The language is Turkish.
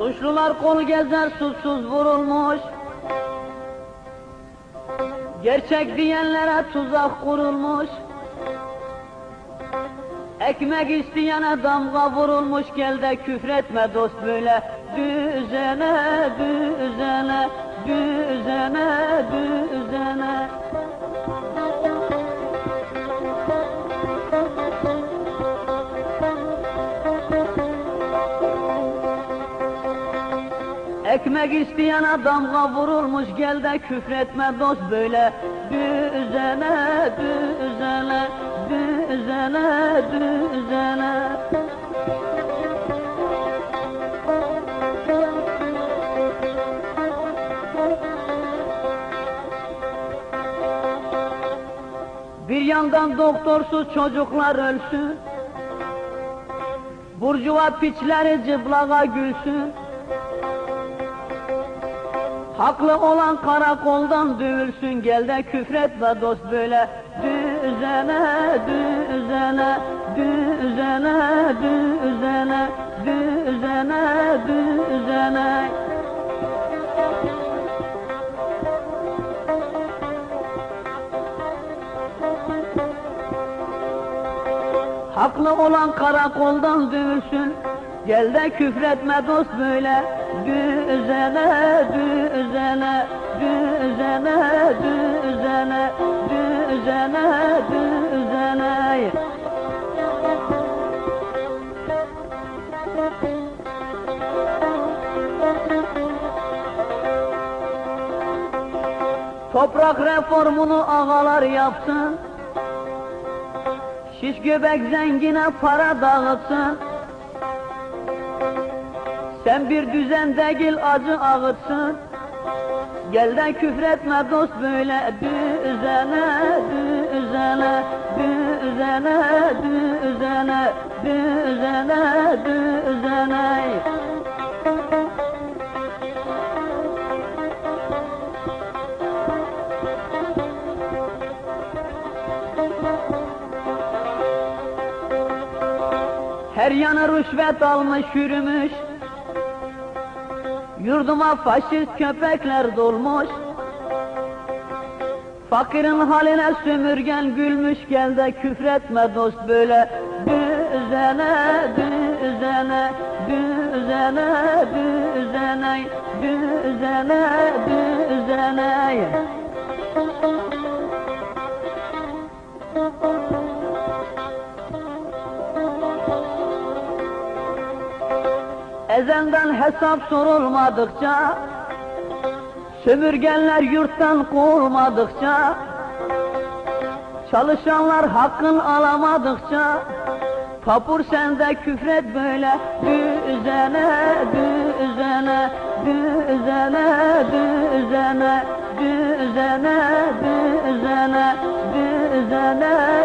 Suçlular kol gezer suçsuz vurulmuş. Gerçek diyenlere tuzak kurulmuş. Ekmek isteyene damga vurulmuş gel de küfretme dost böyle düzene düzene düzene düzene Ekmek isteyene damga vurulmuş gel de küfretme dost böyle. Düzene düzene düzene düzene Bir yandan doktorsuz çocuklar ölsün. Burcuva piçleri cıblağa gülsün Haklı olan karakoldan dövülsün gel de küfretme dost böyle. Düzene düzene düzene düzene düzene düzene. Haklı olan karakoldan dövülsün Gel de küfretme dost böyle. Düzene, düzene, düzene, düzene, düzene, düzene. Toprak reformunu ağalar yapsın. Şiş göbek zengine para dağıtsın Sen bir düzen değil acı ağıtsın Gel de küfretme dost böyle düzene, düzene, düzene, düzene, düzene, düzene. Her yana rüşvet almış yürümüş Yurduma faşist köpekler dolmuş. Fakirin haline sömürgen gülmüş gel de küfretme dost böyle. Düzene, düzene, düzene, düzene, düzene, düzene Ezenden hesap sorulmadıkça Sömürgenler yurttan kovulmadıkça Çalışanlar hakkın alamadıkça Tapur sende küfret böyle Düzene, düzene, düzene, düzene Düzene, düzene, düzene,